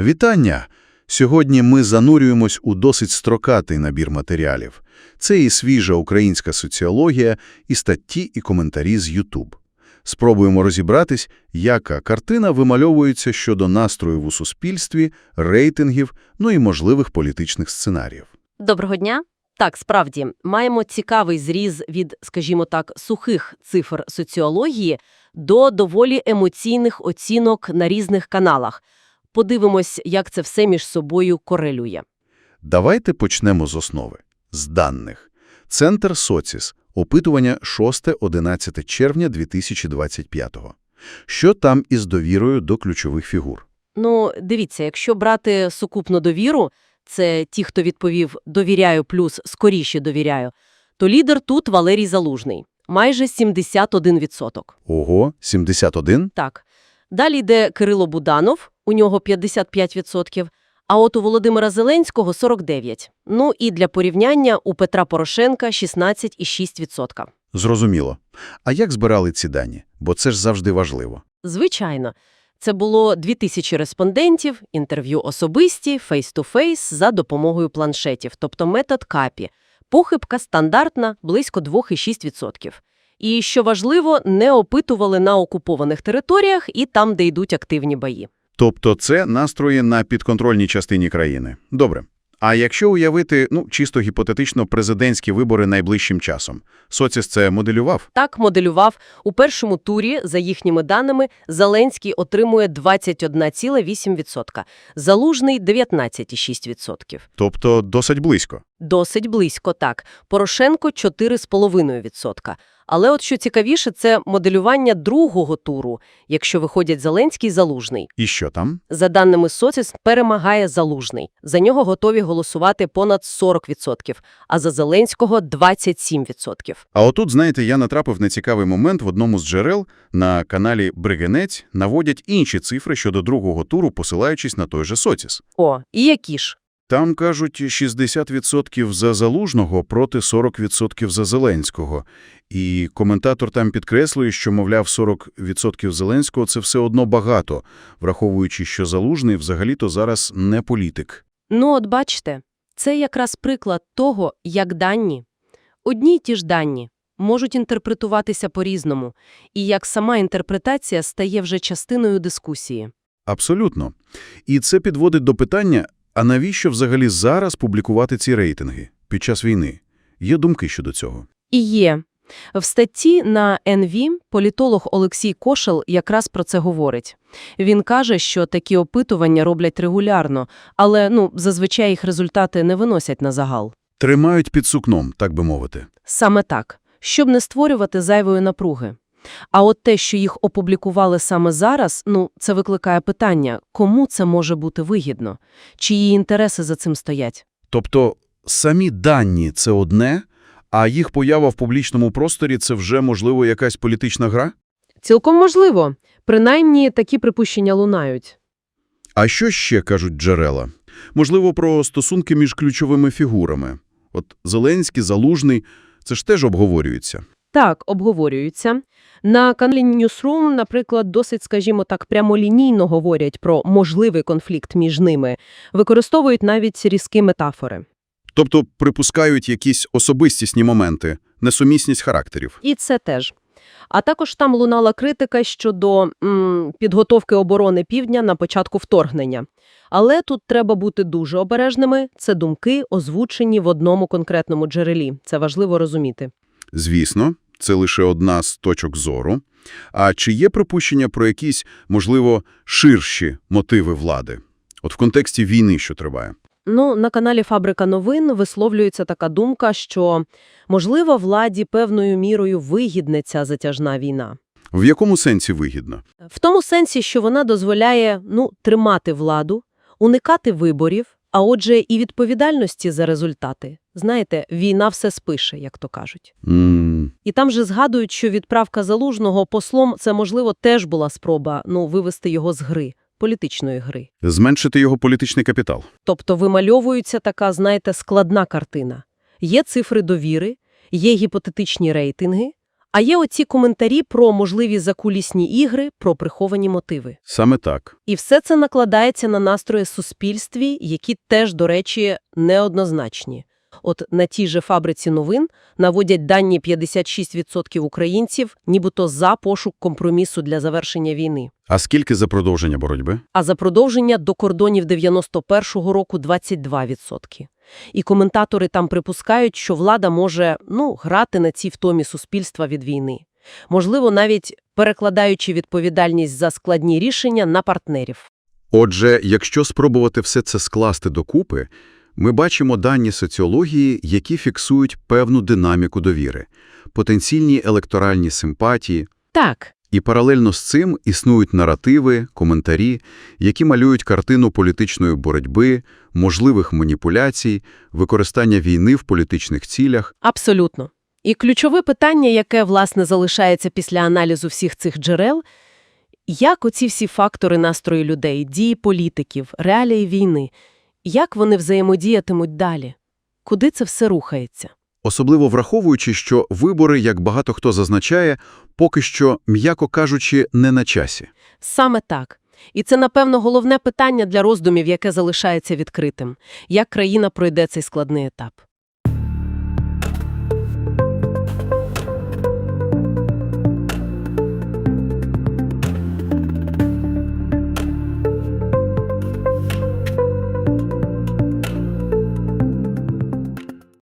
Вітання! Сьогодні ми занурюємось у досить строкатий набір матеріалів. Це і свіжа українська соціологія, і статті, і коментарі з YouTube. Спробуємо розібратись, яка картина вимальовується щодо настроїв у суспільстві, рейтингів, ну і можливих політичних сценаріїв. Доброго дня. Так, справді, маємо цікавий зріз від, скажімо так, сухих цифр соціології до доволі емоційних оцінок на різних каналах. Подивимось, як це все між собою корелює. Давайте почнемо з основи, з даних. Центр Соціс. Опитування 6-11 червня 2025-го. Що там із довірою до ключових фігур? Ну, дивіться, якщо брати сукупну довіру, це ті, хто відповів «довіряю» плюс «скоріше довіряю», то лідер тут Валерій Залужний. Майже 71%. Ого, 71? Так. Далі йде Кирило Буданов, у нього 55%, а от у Володимира Зеленського 49%. Ну і для порівняння у Петра Порошенка 16,6%. Зрозуміло. А як збирали ці дані? Бо це ж завжди важливо. Звичайно. Це було 2000 респондентів, інтерв'ю особисті, фейс-ту-фейс за допомогою планшетів, тобто метод КАПІ. Похибка стандартна, близько 2,6%. І, що важливо, не опитували на окупованих територіях і там, де йдуть активні бої. Тобто це настрої на підконтрольній частині країни. Добре. А якщо уявити, ну, чисто гіпотетично, президентські вибори найближчим часом, Соціс це моделював? Так моделював. У першому турі, за їхніми даними, Зеленський отримує 21,8%, Залужний – 19,6%. Тобто досить близько. Досить близько, так. Порошенко – 4,5%. Але от що цікавіше, це моделювання другого туру, якщо виходять Зеленський і Залужний. І що там? За даними Соціс, перемагає Залужний. За нього готові голосувати понад 40%, а за Зеленського – 27%. А отут, знаєте, я натрапив на цікавий момент в одному з джерел на каналі Бригенець наводять інші цифри щодо другого туру, посилаючись на той же Соціс. О, і які ж? Там, кажуть, 60% за Залужного проти 40% за Зеленського. І коментатор там підкреслює, що, мовляв, 40% Зеленського – це все одно багато, враховуючи, що Залужний взагалі-то зараз не політик. Ну, от бачите, це якраз приклад того, як дані, одні й ті ж дані, можуть інтерпретуватися по-різному, і як сама інтерпретація стає вже частиною дискусії. Абсолютно. І це підводить до питання, а навіщо взагалі зараз публікувати ці рейтинги під час війни? Є думки щодо цього? І є. В статті на НВ політолог Олексій Кошел якраз про це говорить. Він каже, що такі опитування роблять регулярно, але ну, зазвичай їх результати не виносять на загал. Тримають під сукном, так би мовити. Саме так, щоб не створювати зайвої напруги. А от те, що їх опублікували саме зараз, ну, це викликає питання, кому це може бути вигідно? Чиї інтереси за цим стоять? Тобто самі дані – це одне, а їх поява в публічному просторі – це вже, можливо, якась політична гра? Цілком можливо. Принаймні, такі припущення лунають. А що ще кажуть джерела? Можливо, про стосунки між ключовими фігурами. От Зеленський, Залужний – це ж теж обговорюється. Так, обговорюються. На каналі Newsroom, наприклад, досить, скажімо так, прямолінійно говорять про можливий конфлікт між ними, використовують навіть різкі метафори. Тобто припускають якісь особистісні моменти, несумісність характерів. І це теж. А також там лунала критика щодо м, підготовки оборони півдня на початку вторгнення. Але тут треба бути дуже обережними. Це думки, озвучені в одному конкретному джерелі. Це важливо розуміти. Звісно, це лише одна з точок зору. А чи є припущення про якісь, можливо, ширші мотиви влади? От в контексті війни, що триває. Ну, на каналі Фабрика новин висловлюється така думка, що, можливо, владі певною мірою вигідне ця затяжна війна. В якому сенсі вигідно? В тому сенсі, що вона дозволяє, ну, тримати владу, уникати виборів, а отже, і відповідальності за результати. Знаєте, війна все спише, як то кажуть. М І там же згадують, що відправка Залужного послом – це, можливо, теж була спроба, ну, вивести його з гри, політичної гри. зменшити його політичний капітал. Тобто вимальовується така, знаєте, складна картина. Є цифри довіри, є гіпотетичні рейтинги, А є оці коментарі про можливі закулісні ігри, про приховані мотиви. Саме так. І все це накладається на настрої суспільстві, які теж, до речі, неоднозначні. От на тій же фабриці новин наводять дані 56% українців, нібито за пошук компромісу для завершення війни. А скільки за продовження боротьби? А за продовження до кордонів 91-го року 22%. І коментатори там припускають, що влада може, ну, грати на цій втомі суспільства від війни. Можливо, навіть перекладаючи відповідальність за складні рішення на партнерів. Отже, якщо спробувати все це скласти докупи, ми бачимо дані соціології, які фіксують певну динаміку довіри, потенційні електоральні симпатії, Так, і паралельно з цим існують наративи, коментарі, які малюють картину політичної боротьби, можливих маніпуляцій, використання війни в політичних цілях. абсолютно. І ключове питання, яке, власне, залишається після аналізу всіх цих джерел – як оці всі фактори настрою людей, дії політиків, реалії війни, як вони взаємодіятимуть далі? Куди це все рухається? Особливо враховуючи, що вибори, як багато хто зазначає, поки що, м'яко кажучи, не на часі. Саме так. І це, напевно, головне питання для роздумів, яке залишається відкритим. Як країна пройде цей складний етап?